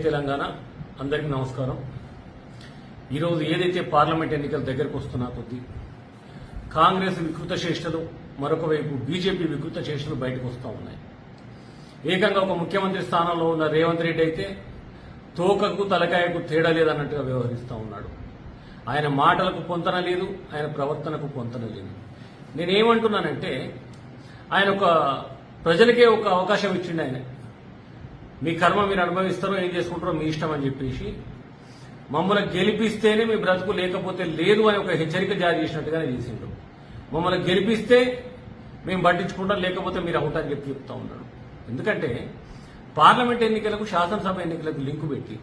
తెలంగాణ. అందరికీ నమస్కారం. ఈరోజు ఏదైతే పార్లమెంట్ ఎన్నికలు దగ్గరకు వస్తున్నా కొద్దీ కాంగ్రెస్ వికృత చేష్టలు మరొక వైపు బీజేపీ వికృత చేష్టలు బయటకు వస్తూ ఉన్నాయి. ఏకంగా ఒక ముఖ్యమంత్రి స్థానంలో ఉన్న రేవంత్ రెడ్డి అయితే తోకకు తలకాయకు తేడా లేదన్నట్టుగా వ్యవహరిస్తూ ఉన్నాడు. ఆయన మాటలకు పొంతన లేదు ఆయన ప్రవర్తనకు పొంతన లేదు. నేనేమంటున్నానంటే ఆయన ఒక ప్రజలకే ఒక అవకాశం ఇచ్చిండు ఆయన. మీ కర్మ మీరు అనుభవిస్తారో ఏం చేసుకుంటారో మీ ఇష్టం అని చెప్పేసి మమ్మల్ని గెలిపిస్తేనే మీ బ్రతుకు లేకపోతే లేదు అని ఒక హెచ్చరిక జారీ చేసినట్టుగానే చేసిండు. మమ్మల్ని గెలిపిస్తే మేము పట్టించుకుంటాం లేకపోతే మీరు అవుట్ అని చెప్పి చెప్తా ఉన్నాడు. ఎందుకంటే పార్లమెంట్ ఎన్నికలకు శాసనసభ ఎన్నికలకు లింకు పెట్టి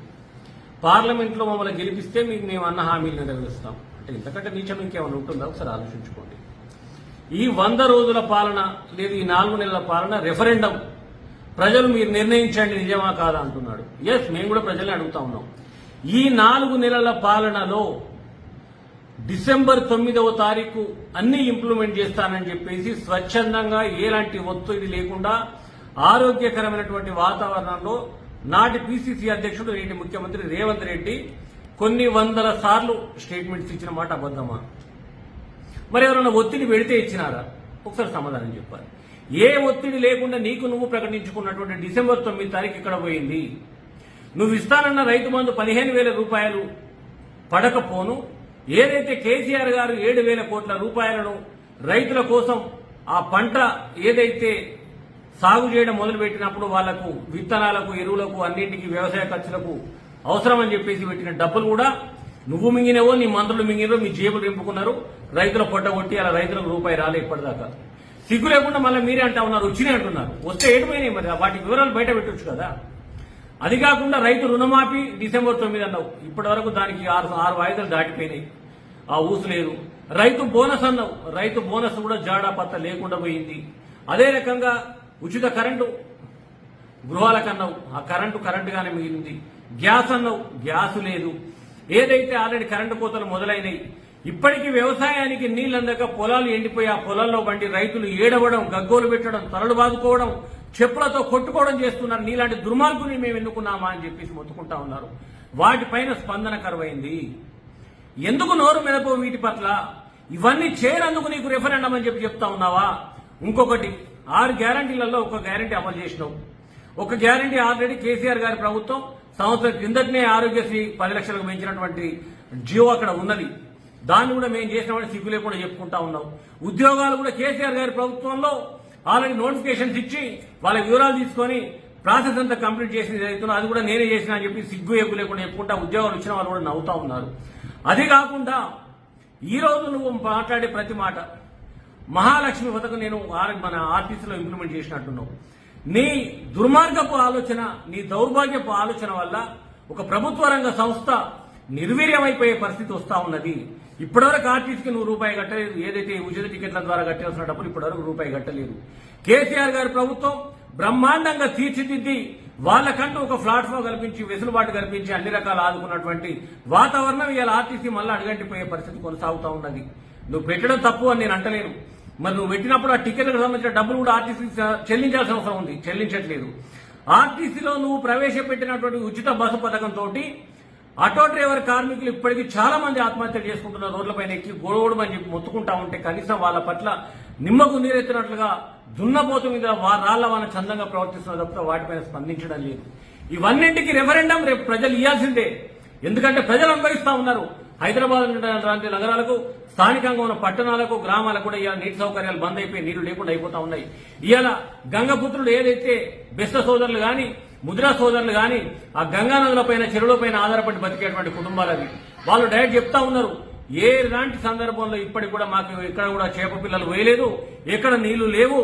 పార్లమెంట్లో మమ్మల్ని గెలిపిస్తే మీకు మేము అన్న హామీలు నెరవేరుస్తాం. అంటే ఇంతకంటే నీచం ఇంకేమైనా ఉంటుందా? ఒకసారి ఆలోచించుకోండి. ఈ వంద రోజుల పాలన లేదు ఈ నాలుగు నెలల పాలన రెఫరెండం ప్రజలు మీరు నిర్ణయించండి నిజమా కాదా అంటున్నాడు. ఎస్ మేము కూడా ప్రజల్ని అడుగుతా ఉన్నాం. ఈ నాలుగు నెలల పాలనలో డిసెంబర్ తొమ్మిదవ తారీఖు అన్ని ఇంప్లిమెంట్ చేస్తానని చెప్పేసి స్వచ్ఛందంగా ఎలాంటి ఒత్తిడి లేకుండా ఆరోగ్యకరమైనటువంటి వాతావరణంలో నాటి పిసిసి అధ్యక్షుడు నేటి ముఖ్యమంత్రి రేవంత్ రెడ్డి కొన్ని వందల సార్లు స్టేట్మెంట్స్ ఇచ్చిన మాట అబద్దమా మరి ఎవరైనా ఒత్తిడి పెడితే ఇచ్చినారా? ఒకసారి సమాధానం చెప్పాలి. ఏ ఒత్తిడి లేకుండా నీకు నువ్వు ప్రకటించుకున్నటువంటి డిసెంబర్ తొమ్మిది తారీఖు ఇక్కడ పోయింది? నువ్వు ఇస్తానన్న రైతు బంధు పదిహేను వేల రూపాయలు పడకపోను. ఏదైతే కేసీఆర్ గారు ఏడు వేల కోట్ల రూపాయలను రైతుల కోసం ఆ పంట ఏదైతే సాగు చేయడం మొదలుపెట్టినప్పుడు వాళ్ళకు విత్తనాలకు ఎరువులకు అన్నింటికి వ్యవసాయ ఖర్చులకు అవసరమని చెప్పేసి పెట్టిన డబ్బులు కూడా నువ్వు మింగినవో నీ మంత్రులు మింగినవో మీ జేబులు నింపుకున్నారు రైతుల పొట్ట కొట్టి అలా రైతులకు రూపాయి రాలే ఇప్పటిదాకా. సిగ్గు లేకుండా మళ్ళీ మీరే అంటా ఉన్నారు వచ్చినాయి అంటున్నారు. వస్తే ఏడిపోయినాయి మరి? వాటి వివరాలు బయట పెట్టొచ్చు కదా. అది కాకుండా రైతు రుణమాఫీ డిసెంబర్ తొమ్మిది అన్నావు. ఇప్పటి వరకు దానికి ఆరు ఆరు వాయిదాలు దాటిపోయినాయి. ఆ ఊసు లేదు. రైతు బోనస్ అన్నావు. రైతు బోనస్ కూడా జాడా పత్త లేకుండా పోయింది. అదే రకంగా ఉచిత కరెంటు గృహాలకన్నావు ఆ కరెంటు కరెంటుగానే మిగిలింది. గ్యాస్ అన్నావు. గ్యాస్ లేదు. ఏదైతే ఆల్రెడీ కరెంటు కోతలు మొదలైనవి ఇప్పటికీ వ్యవసాయానికి నీళ్ళు అందక పొలాలు ఎండిపోయి ఆ పొలాల్లో బండి రైతులు ఏడవడం గగ్గోలు పెట్టడం తలలు బాదుకోవడం చెప్పులతో కొట్టుకోవడం చేస్తున్నారు. నీలాంటి దుర్మార్గుని మేము ఎన్నుకున్నామా అని చెప్పేసి మొత్తుకుంటా ఉన్నారు. వాటిపైన స్పందన కరువైంది. ఎందుకు నోరు మెదపో వీటి పట్ల? ఇవన్నీ చేయనందుకు నీకు రిఫరెండం అని చెప్పి చెప్తా ఉన్నావా? ఇంకొకటి ఆరు గ్యారంటీలలో ఒక గ్యారంటీ అమలు చేసినావు. ఒక గ్యారంటీ ఆల్రెడీ కేసీఆర్ గారి ప్రభుత్వం. సంవత్సరం కిందటనే ఆరోగ్యశ్రీ పది లక్షలకు పెంచినటువంటి జియో అక్కడ ఉన్నది. దాన్ని కూడా మేము చేసినామని సిగ్గు లేకుండా చెప్పుకుంటా ఉన్నాం. ఉద్యోగాలు కూడా కేసీఆర్ గారి ప్రభుత్వంలో ఆల్రెడీ నోటిఫికేషన్స్ ఇచ్చి వాళ్ళ వివరాలు తీసుకొని ప్రాసెస్ అంతా కంప్లీట్ చేసింది జరుగుతున్నా అది కూడా నేనే చేసిన అని చెప్పి సిగ్గు ఎగ్గు లేకుండా చెప్పుకుంటా ఉద్యోగాలు ఇచ్చిన వాళ్ళు కూడా నవ్వుతా ఉన్నారు. అది కాకుండా ఈ రోజు నువ్వు మాట్లాడే ప్రతి మాట మహాలక్ష్మి పథకం నేను మన ఆర్టీసీలో ఇంప్లిమెంట్ చేసినట్టున్నావు. నీ దుర్మార్గపు ఆలోచన నీ దౌర్భాగ్యపు ఆలోచన వల్ల ఒక ప్రభుత్వ రంగ సంస్థ నిర్వీర్యమైపోయే పరిస్థితి వస్తా ఉన్నది. ఇప్పటివరకు ఆర్టీసీకి నువ్వు రూపాయి కట్టలేదు. ఏదైతే ఉచిత టికెట్ల ద్వారా కట్టాల్సిన డబ్బులు ఇప్పటివరకు రూపాయి కట్టలేదు. కేసీఆర్ గారి ప్రభుత్వం బ్రహ్మాండంగా తీర్చిదిద్ది వాళ్ళకంటూ ఒక ప్లాట్ఫామ్ కల్పించి వెసులుబాటు కల్పించి అన్ని రకాలు ఆదుకున్నటువంటి వాతావరణం ఇవాళ ఆర్టీసీ మళ్ళీ అడుగంటిపోయే పరిస్థితి కొనసాగుతూ ఉన్నది. నువ్వు పెట్టడం తప్పు అని నేను అంటలేను. మరి నువ్వు పెట్టినప్పుడు ఆ టికెట్లకు సంబంధించిన డబ్బులు కూడా ఆర్టీసీ చెల్లించాల్సిన అవసరం ఉంది. చెల్లించట్లేదు. ఆర్టీసీలో నువ్వు ప్రవేశపెట్టినటువంటి ఉచిత బస్సు పథకంతో ఆటో డ్రైవర్ కార్మికులు ఇప్పటికీ చాలా మంది ఆత్మహత్యలు చేసుకుంటున్న రోడ్లపైన ఎక్కి గొడవడమని చెప్పి మొత్తుకుంటా ఉంటే కనీసం వాళ్ళ పట్ల నిమ్మకు నీరెత్తినట్లుగా దున్నపోతు మీద రాళ్ళ వాళ్ళ చందంగా ప్రవర్తిస్తున్న తప్ప వాటిపైన స్పందించడం లేదు. ఇవన్నింటికి రెఫరెండం రేపు ప్రజలు ఇవ్వాల్సిందే ఎందుకంటే ప్రజలు అనుభవిస్తా ఉన్నారు. హైదరాబాద్ లాంటి నగరాలకు స్థానికంగా ఉన్న పట్టణాలకు గ్రామాలకు కూడా ఇవాళ నీటి సౌకర్యాలు బంద్ అయిపోయి నీరు లేకుండా అయిపోతా ఉన్నాయి. ఇవాళ గంగపుత్రులు ఏదైతే బెస్త సోదరులు కానీ ముదిరా సోదరులు గాని ఆ గంగా నదులపైన పైన ఆధారపడి బతికేటువంటి కుటుంబాలు అవి. వాళ్ళు డైరెక్ట్ చెప్తా ఉన్నారు ఏ లాంటి సందర్భంలో ఇప్పటికి కూడా మాకు ఎక్కడ కూడా చేప పిల్లలు వేయలేదు ఎక్కడ నీళ్ళు లేవు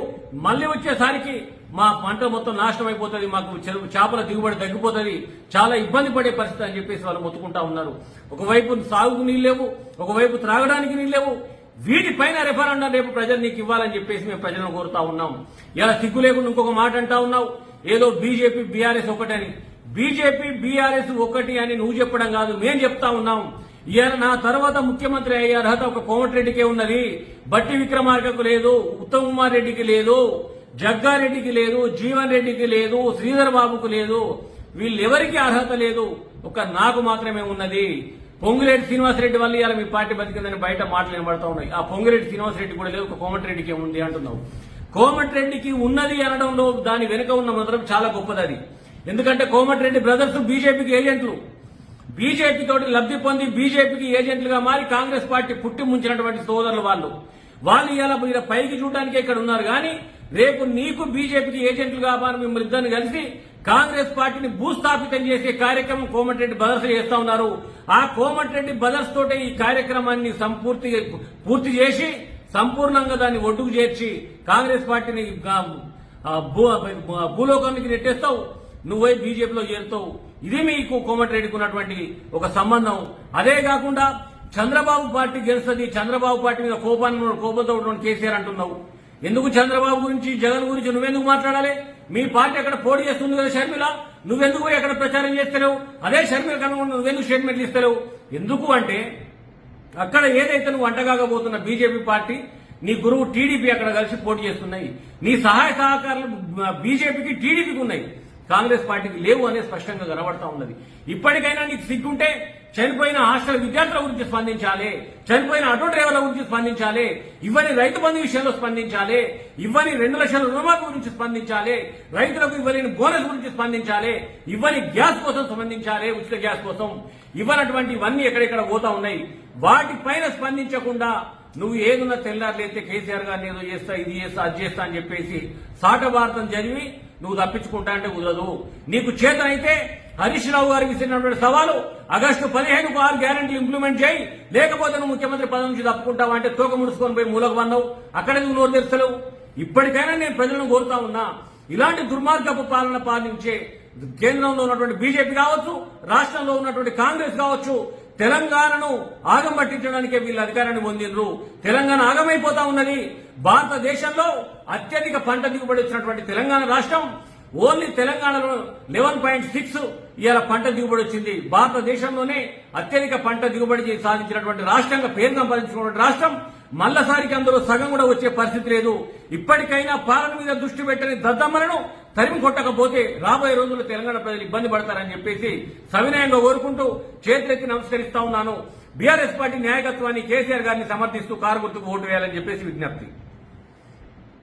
మళ్ళీ వచ్చేసరికి మా పంట మొత్తం నాశనం అయిపోతుంది మాకు చెరువు చేపల దిగుబడి తగ్గిపోతుంది చాలా ఇబ్బంది పడే పరిస్థితి అని చెప్పేసి వాళ్ళు మొత్తుకుంటా ఉన్నారు. ఒకవైపు సాగుకు నీళ్ళు లేవు ఒకవైపు త్రాగడానికి నీళ్ళు లేవు వీటిపైన రెఫరెండం రేపు ప్రజలు నీకు ఇవ్వాలని చెప్పేసి మేము ప్రజలను కోరుతా ఉన్నాం. ఇలా సిగ్గు లేకుండా ఇంకొక మాట అంటా ఉన్నావు ఏదో బీజేపీ బీఆర్ఎస్ ఒకటని. బీజేపీ బీఆర్ఎస్ ఒకటి అని నువ్వు చెప్పడం కాదు మేం చెప్తా ఉన్నాం. ఈయన నా తర్వాత ముఖ్యమంత్రి అయ్యే అర్హత ఒక కోమటిరెడ్డికే ఉన్నది. బట్టి విక్రమార్కకు లేదు ఉత్తమ్ కుమార్ రెడ్డికి లేదు జగ్గారెడ్డికి లేదు జీవన్ రెడ్డికి లేదు శ్రీధర్ బాబుకు లేదు. వీళ్ళెవరికి అర్హత లేదు? ఒక నాకు మాత్రమే ఉన్నది. పొంగిరెడ్డి శ్రీనివాసరెడ్డి వల్ల ఇవాళ మీ పార్టీ బతికిందని బయట మాటలు వినబడతా ఉన్నాయి. ఆ పొంగిరెడ్డి శ్రీనివాసరెడ్డి కూడా లేదు ఒక కోమటిరెడ్డికి ఉంది అంటున్నావు. కోమటిరెడ్డికి ఉన్నది అనడంలో దాని వెనుక ఉన్న మాత్రం చాలా గొప్పది అది. ఎందుకంటే కోమటిరెడ్డి బ్రదర్స్ బీజేపీకి ఏజెంట్లు. బీజేపీ తోటి లబ్ధి పొంది బీజేపీకి ఏజెంట్లుగా మారి కాంగ్రెస్ పార్టీ పుట్టి ముంచినటువంటి సోదరులు వాళ్ళు. వాళ్ళు ఇలా మీరు పైకి చూడడానికి ఇక్కడ ఉన్నారు. కానీ రేపు నీకు బీజేపీకి ఏజెంట్లుగా మారి మిమ్మల్ని ఇద్దరిని కలిసి కాంగ్రెస్ పార్టీని భూస్థాపితం చేసే కార్యక్రమం కోమటిరెడ్డి బదర్స్ చేస్తా ఉన్నారు. ఆ కోమటిరెడ్డి బదర్స్ తోటే ఈ కార్యక్రమాన్ని సంపూర్తి పూర్తి చేసి సంపూర్ణంగా దాన్ని ఒడ్డుకు చేర్చి కాంగ్రెస్ పార్టీని భూలోకానికి నెట్టేస్తావు. నువ్వై బీజేపీలో చేరుతావు. ఇది మీకు కోమటిరెడ్డికి ఉన్నటువంటి ఒక సంబంధం. అదే కాకుండా చంద్రబాబు పార్టీ గెలుస్తుంది. చంద్రబాబు పార్టీ మీద కోపాన్ని కోపంతో ఉన్నటువంటి కేసీఆర్ అంటున్నావు. ఎందుకు చంద్రబాబు గురించి జగన్ గురించి నువ్వెందుకు మాట్లాడాలి? మీ పార్టీ అక్కడ పోటీ చేస్తుంది కదా షర్మిల. నువ్వెందుకు పోయి అక్కడ ప్రచారం చేస్తలేవు? అదే షర్మిల కనుక నువ్వెందుకు స్టేట్మెంట్లు ఇస్తలేవు? ఎందుకు అంటే అక్కడ ఏదైతే నువ్వు అంటగాకపోతున్న బీజేపీ పార్టీ నీ గురువు టీడీపీ అక్కడ కలిసి పోటీ చేస్తున్నాయి. నీ సహాయ సహకారాలు బీజేపీకి టీడీపీకి ఉన్నాయి. కాంగ్రెస్ పార్టీకి లేవు అనేది స్పష్టంగా కనబడతా ఉన్నది. ఇప్పటికైనా నీకు సిగ్గుంటే చనిపోయిన హాస్టల్ విద్యార్థుల గురించి స్పందించాలి చనిపోయిన ఆటో డ్రైవర్ల గురించి స్పందించాలి ఇవ్వని రైతు బంధు విషయంలో స్పందించాలి ఇవ్వని రెండు లక్షల రుణమాఫీ గురించి స్పందించాలి రైతులకు ఇవ్వలేని బోనస్ గురించి స్పందించాలి ఇవ్వని గ్యాస్ కోసం స్పందించాలి ఉచిత గ్యాస్ కోసం. ఇవ్వనటువంటి ఇవన్నీ ఎక్కడెక్కడ పోతా ఉన్నాయి? వాటిపైన స్పందించకుండా నువ్వు ఏదున్నా తెల్లారులైతే కేసీఆర్ గారిని ఏదో చేస్తా ఇది చేస్తా అది చేస్తా అని చెప్పేసి సాట భారతం చదివి నువ్వు తప్పించుకుంటా అంటే కుదరదు. నీకు చేతనైతే హరీష్ రావు గారికి ఇచ్చినటువంటి సవాలు ఆగస్టు పదిహేనుకు ఆరు గ్యారంటీలు ఇంప్లిమెంట్ చేయి. లేకపోతే నువ్వు ముఖ్యమంత్రి పదవి నుంచి తప్పుకుంటావా అంటే తోక ముడుచుకొని పోయి మూలకు వన్నావు అక్కడ నువ్వు నోరు తెరుస్తలేవు? ఇప్పటికైనా నేను ప్రజలను కోరుతా ఉన్నా. ఇలాంటి దుర్మార్గపు పాలన పాలించే కేంద్రంలో ఉన్నటువంటి బీజేపీ కావచ్చు రాష్ట్రంలో ఉన్నటువంటి కాంగ్రెస్ కావచ్చు తెలంగాణను ఆగం పట్టించడానికే వీళ్ళు అధికారాన్ని పొందినరు తెలంగాణ ఆగమైపోతా ఉన్నది. భారతదేశంలో అత్యధిక పంట దిగుబడి వచ్చినటువంటి తెలంగాణ రాష్ట్రం ఓన్లీ తెలంగాణలో లెవెన్ పాయింట్ సిక్స్ ఇవాళ పంట దిగుబడి వచ్చింది. భారతదేశంలోనే అత్యధిక పంట దిగుబడి సాధించినటువంటి రాష్ట్రంగా పేరు సంపాదించుకున్నటువంటి రాష్ట్రం. మల్లసారికి అందులో సగం కూడా వచ్చే పరిస్థితి లేదు. ఇప్పటికైనా పాలన మీద దృష్టి పెట్టని దద్దమ్మలను తరిమి కొట్టకపోతే రాబోయే రోజుల్లో తెలంగాణ ప్రజలు ఇబ్బంది పడతారని చెప్పేసి సవినయంగా కోరుకుంటూ చేతులెత్తి నమస్కరిస్తా ఉన్నాను. బీఆర్ఎస్ పార్టీ నాయకత్వాన్ని కేసీఆర్ గారిని సమర్థిస్తూ కారు గుర్తుకు ఓటు వేయాలని చెప్పేసి విజ్ఞప్తి.